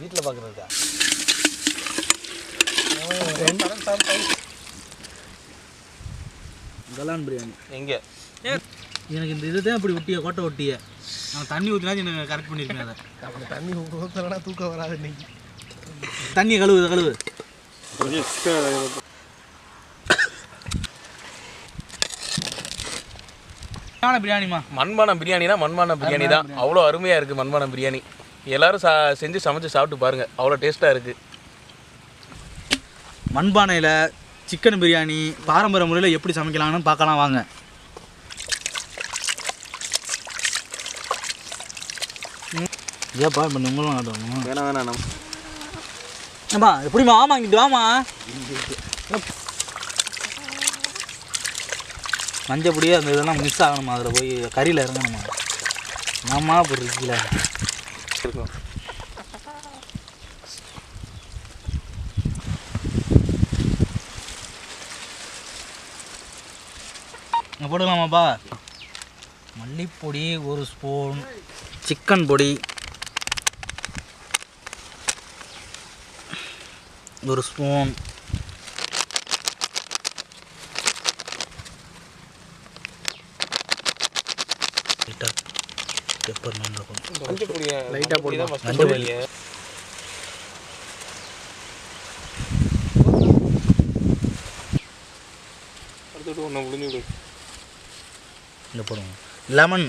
வீட்டில் பார்க்குறதா கலான் பிரியாணி. எங்கே? எனக்கு இந்த இதுதான் இப்படி ஒட்டிய கோட்டை ஒட்டிய. நான் தண்ணி ஊற்றினா எனக்கு கரெக்ட் பண்ணியிருக்கேன் அதை. நம்ம தண்ணி ஊற்றலன்னா தூக்கம் வராது இன்னைக்கு. தண்ணி கழுவு கழுவு. பிரியாணிமா மண்பானம் பிரியாணினா மண்பானம் பிரியாணி தான். அவ்வளோ அருமையாக இருக்குது மண்பானம் பிரியாணி. எல்லாரும் சா செஞ்சு சமைச்சு சாப்பிட்டு பாருங்கள் அவ்வளோ டேஸ்ட்டாக இருக்குது மண்பானையில் சிக்கன் பிரியாணி பாரம்பரிய முறையில் எப்படி சமைக்கலாம்னு பார்க்கலாம் வாங்க. ஏப்பா இப்போ ஆட்டணும் வேணாம் வேணாம் நம்ம ஏம்மா எப்படிம்மா? ஆமா இங்கிட்டு வாமா மஞ்சப்பொடியே அந்த இதெல்லாம் மிஸ் ஆகணுமா. அதில் போய் கறியில் இறங்கணுமா? நம்ம அப்படி இருக்கல இருக்கும் போடலாமாப்பா மல்லிப்பொடி ஒரு ஸ்பூன் சிக்கன் பொடி ஒரு ஸ்பூன் லைட்டாக பெப்பர் நல்லா அடுத்து ஒன்று முடிஞ்சு விடு. போடுவோம் லெமன்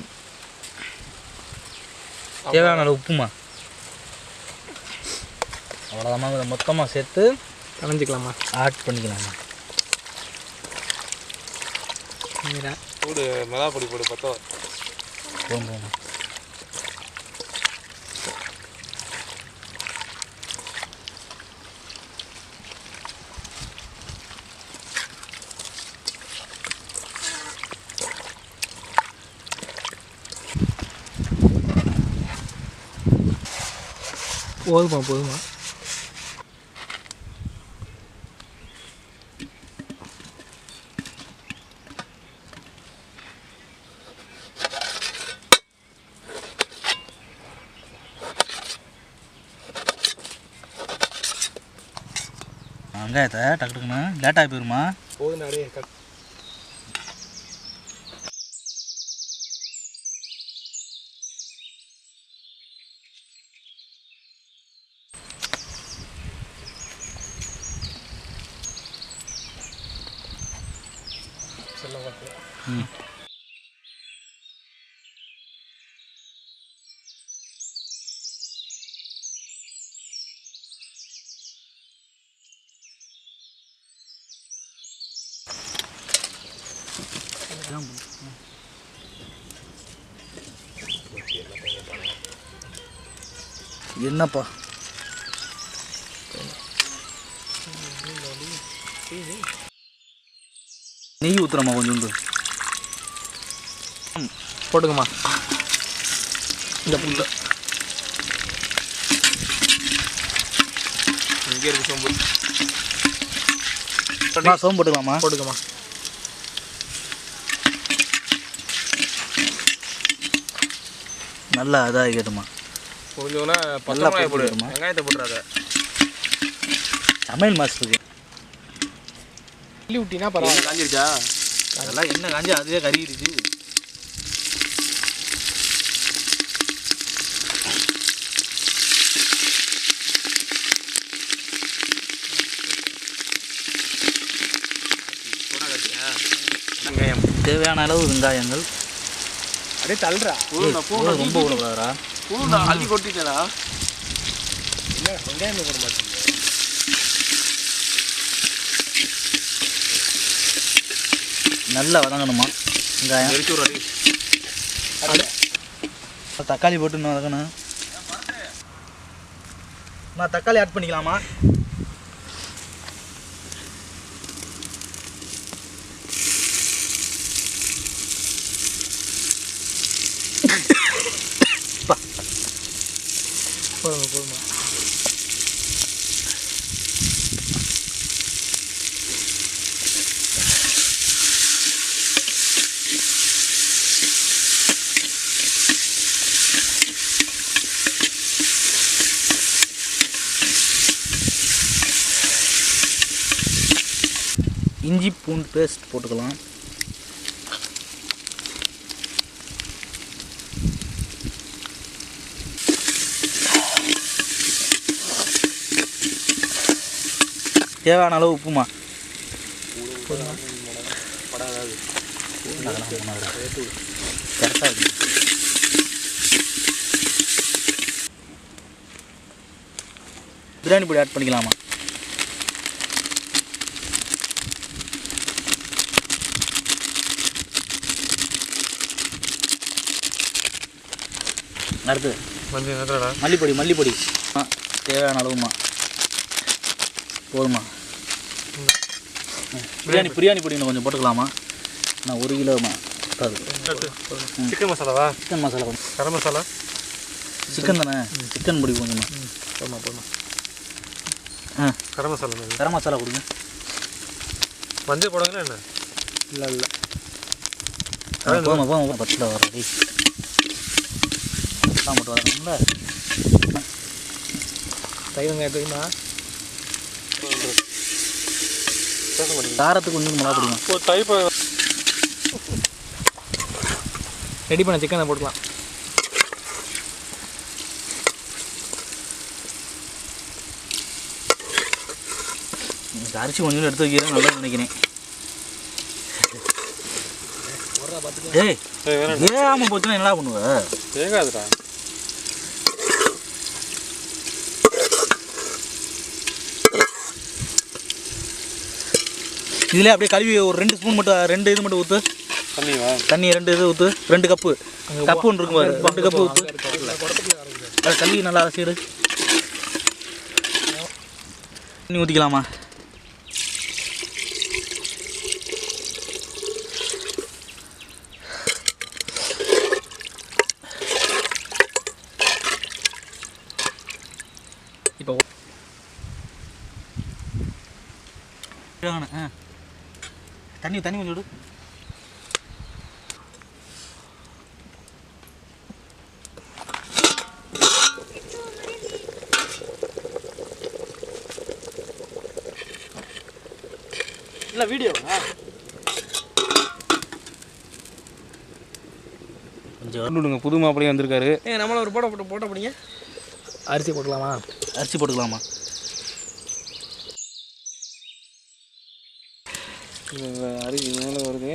தேவையான உப்புமா? அவ்வளோதாம்மா இதை மொத்தமாக சேர்த்து கலைஞ்சிக்கலாமா? ஆட் பண்ணிக்கலாமா? போடு மிளகா பொடி போடு பத்தோ போகும் போதுமா போதுமா வெங்காயத்தை டக்கு டக்குன்னு லேட்டாகி போயிருமா போதும் அடே ம் என்னப்பா? நெய் ஊற்றுறமா கொஞ்சோண்டு. போட்டுக்கம்மா. இந்த புல்ல. இங்கே இருக்கு சோம்பு. சோம்பு போட்டுக்கலாமா? போட்டுக்கம்மா. நல்லா இதாக கேட்டுமா கொஞ்சோன்னா பச்சை நல்லா மிளகாய் போடு. போட்டுக்கணுமா? வெங்காயத்தை போட்டுறாத. சமையல் மாஸ்டருக்கு. கிள்ளி விட்டினா பரவாயில்ல. காஞ்சிருச்சா? அதெல்லாம் என்ன காஞ்சி அதுவே கறிடுச்சு வெங்காயம். தேவையான அளவு வெங்காயங்கள். அப்படியே தள்ளுறா. பூண்டா ரொம்ப விடக்கூடாதா பூண்டா அள்ளி கொட்டிட்டடா. என்ன வெங்காயம் போட மாட்டேங்க? நல்லா வதங்கணுமா? வெங்காயம். தக்காளி போட்டு இன்னும் வதக்கணும் நான் தக்காளி ஆட் பண்ணிக்கலாமா போதுமா போதுமா இஞ்சி பூண்டு பேஸ்ட் போட்டுக்கலாம். தேவையான அளவு உப்புமா? கரெக்டாக இருக்கு பிரியாணி பொடி ஆட் பண்ணிக்கலாமா? அடுத்து மஞ்சள் நேரடா மல்லிப்பொடி மல்லிப்பொடி. ஆ தேவையான அளவுமா போதுமா ம். பிரியாணி பிரியாணி பொடி இன்னும் கொஞ்சம் போட்டுக்கலாமா? நான் ஒரு கிலோமா சிக்கன் மசாலாவா? சிக்கன் மசாலா கொஞ்சம். கரம் மசாலா? சிக்கன் தானே? சிக்கன் பொடி கொஞ்சமா போமா போமா ஆ. கரம் மசாலா கரம் மசாலா கொடுங்க. மஞ்சள் போடுங்களா என்ன? இல்லை இல்லை. போதுமா போதுமா பத்தில் வர தான் மட்டும் வரணும்ல தயிர் வெங்காயம் தெரியுமா காரத்துக்கு கொஞ்சம் மிளகா பிடிக்கும் ஒரு தயிர் ரெடி பண்ண சிக்கனை போட்டுக்கலாம். இந்த அரிசி கொஞ்சம் எடுத்து வைக்கிறேன் நல்லா நினைக்கிறேன். ஏய் ஏகாம போச்சுன்னா என்ன பண்ணுவ? வேகாதுடா. இதில் அப்படியே கழுவி ஒரு ரெண்டு ஸ்பூன் மட்டும் ரெண்டு இது மட்டும் ஊற்று தண்ணி ரெண்டு இது ஊற்று ரெண்டு கப்பு கப்பு ஒன்று இருக்கும் பாரு. ரெண்டு கப்பு ஊற்று அது கழுவி நல்லா அலசிடு தண்ணி ஊற்றிக்கலாமா இப்போ ஆ. தண்ணி தண்ணி கொஞ்சம் விடு. இல்லை வீடியோவா கொஞ்சம் விடுங்க. புது மாப்பிள்ளையும் வந்திருக்காரு. ஏ நம்மள ஒரு போட்டோ போட்டு போட்டோ பிடிங்க அரிசி போட்டுக்கலாமா? அரிசி போட்டுக்கலாமா? அரிசி மேலே வருது.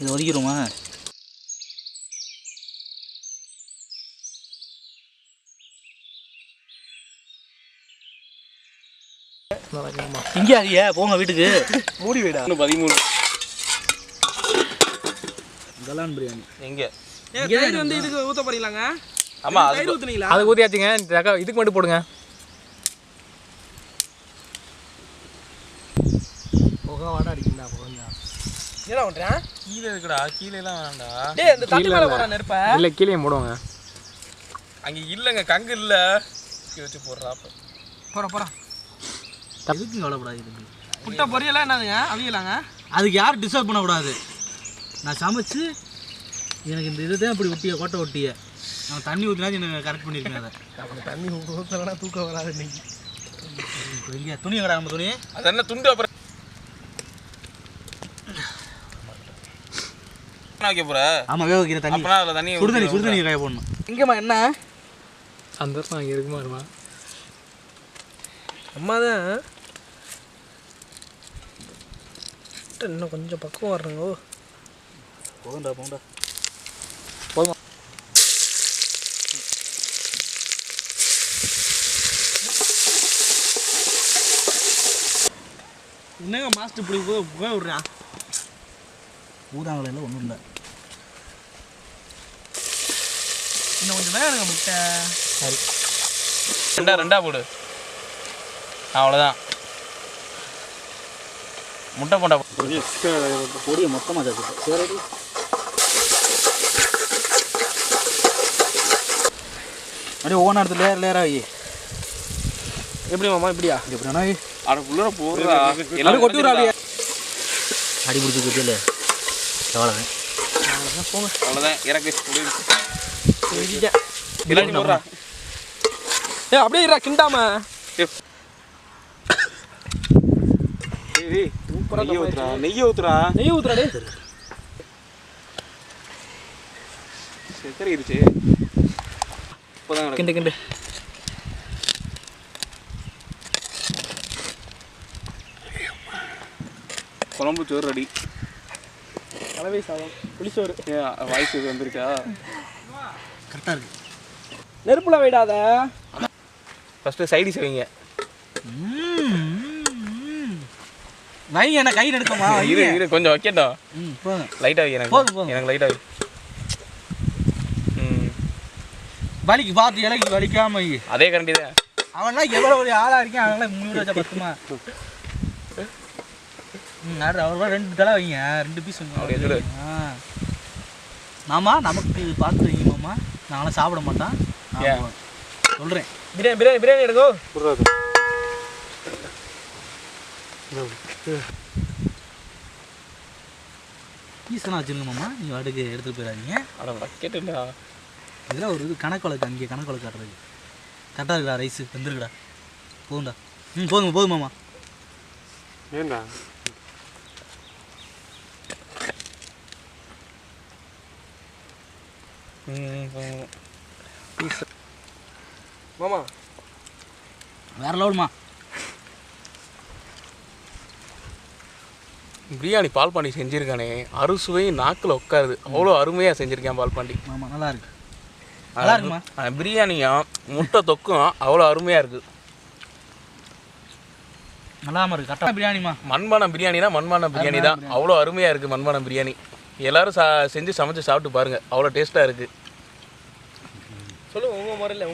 இது ஒதுக்கிடுமா இங்கே அதிக போங்க வீட்டுக்கு. மூடி வீடா. இன்னும் பதிமூணு. கலான் பிரியாணி. எங்கே வந்து இதுக்கு ஊத்த போறீங்களாங்க? ஆமாம் அது தயிர் ஊத்துனீங்களா? அது ஊற்றியாச்சுங்க தக்கா இதுக்கு மட்டும் போடுங்க. கீழே இருக்குடா கீழே எல்லாம் வேணாம்டா. டேய் இந்த தட்டு மேல போற நெருப்ப. இல்லை கீழே போடுவாங்க. அங்கே இல்லைங்க கங்கு இல்லை. வச்சு போடுறாப்ப. போற போற எதுக்கு கவலைப்படாது பொரியலாம் என்னதுங்க அவியலாங்க? அதுக்கு யாரும் டிஸ்டர்ப் பண்ணக்கூடாது. நான் சமைச்சு எனக்கு இந்த இதை தான் இப்படி ஒட்டிய கோட்டை ஒட்டிய. நான் தண்ணி ஊற்றினாச்சும் எனக்கு கரெக்ட் பண்ணியிருக்கேன் அதை. அப்புறம் தண்ணி ஊற்றலன்னா தூக்கம் வராது இன்னைக்கு. துணி கடை நம்ம துணி. அது என்ன துண்டு அப்புறம் என்ன வைக்க போற ஆமாம் வேக வைக்கிற தண்ணி அப்பனா அதில் தண்ணி சுடு தண்ணி சுடு தண்ணி காய போடணும் இங்கேம்மா என்ன அந்த இடத்துல அங்கே இருக்குமா இருமா அம்மா தான் இன்னும் கொஞ்சம் பக்குவம் வரணுங்க போகண்டா போகண்டா போதும் என்னங்க மாஸ்டர் இப்படி போய் விட்றான் ஊதாங்கலையில் ஒன்றும் இல்லை இன்னும் கொஞ்சம் வேணுங்க முட்டை. சரி. ரெண்டா ரெண்டா போடு. அவ்வளோதான். முட்டை போண்டா பொடியை மொத்தமாக சேர்த்து சரி அப்படியே ஒவ்வொன்றா இடத்துல லேயர் லேயராக வை எப்படி மாமா இப்படியா? எப்படின்னா அட புள்ளற போடுறா. எல்லாரும் கொட்டி அப்படியே அடி பிடிச்சி குத்தியில். எவ்வளோ அவ்வளோதான் இறக்கு ஏய் அப்படியே இருடா கிண்டாம. நெய்யை ஊத்துறா நெய்யை ஊத்துறா நெய் ஊத்துறா டேய். செத்தறிடுச்சு இப்போதான். கிண்டு கிண்டு. குழம்பு சோறு ரெடி. கலவை சாதம் புளிச்சோறு. வாய்ஸ் இது வந்துருச்சா கரெக்டாக இருக்கு. நெருப்புல வைடாத. ஃபஸ்ட்டு சைடிஸ் வைங்க. வை என்ன கை எடுக்கமா இரு இரு கொஞ்சம் வைக்கட்டும் லைட்டாக வை எனக்கு. எனக்கு லைட்டாக வை ம். வலிக்கு பார்த்து இலைக்கு வலிக்காம. அதே கரண்டி தான் அவன்லாம் எவ்வளோ ஒரு ஆளாக இருக்கேன் அவன்லாம் முன்னூறு வச்சா பத்துமா? அவர்லாம் ரெண்டு தலை வைங்க. ரெண்டு பீஸ் அப்படியே சொல்லு. ஆ. மாமா நமக்கு பார்த்து வைங்க. நாங்களாம் சாப்பிட மாட்டோம் ஏன்? சொல்கிறேன் பிரியாணி பிரியாணி பிரியாணி எடுக்கோ. பீஸ்லாம் வச்சுருங்க மாமா. நீங்கள் வாட்டுக்கு எடுத்துகிட்டு போயிடாதீங்க. அட வைக்கட்டும்டா இதெல்லாம் ஒரு இது கணக்கு வழக்கு அங்கே கணக்கு வழக்கு காட்டுறது. கரெக்டாக இருக்குடா ரைஸ் வெந்திருக்குடா. போதும்டா. ம் போதும் போதும் மாமா. ஏண்டா? மாமா. வேற லெவலுமா பிரியாணி பால் பாண்டி செஞ்சுருக்கானே. அறுசுவை நாக்கில் உட்காருது. அவ்வளோ அருமையாக செஞ்சுருக்கேன் பால் பாண்டி. மாமா நல்லா இருக்கு. நல்லா இருக்குமா? பிரியாணியும் முட்டை தொக்கும் அவ்வளோ அருமையாக இருக்குது நல்லாம இருக்கு. கரெக்டாக பிரியாணிமா? மண்பானம் பிரியாணினா மண்பானம் பிரியாணி. தான் அவ்வளோ அருமையாக இருக்குது மண்பானம் பிரியாணி. எல்லாரும் சா செஞ்சு சமைச்சு சாப்பிட்டு பாருங்கள் அவ்வளோ டேஸ்ட்டாக இருக்குது சொல்லுங்க உங்கள் முறையில்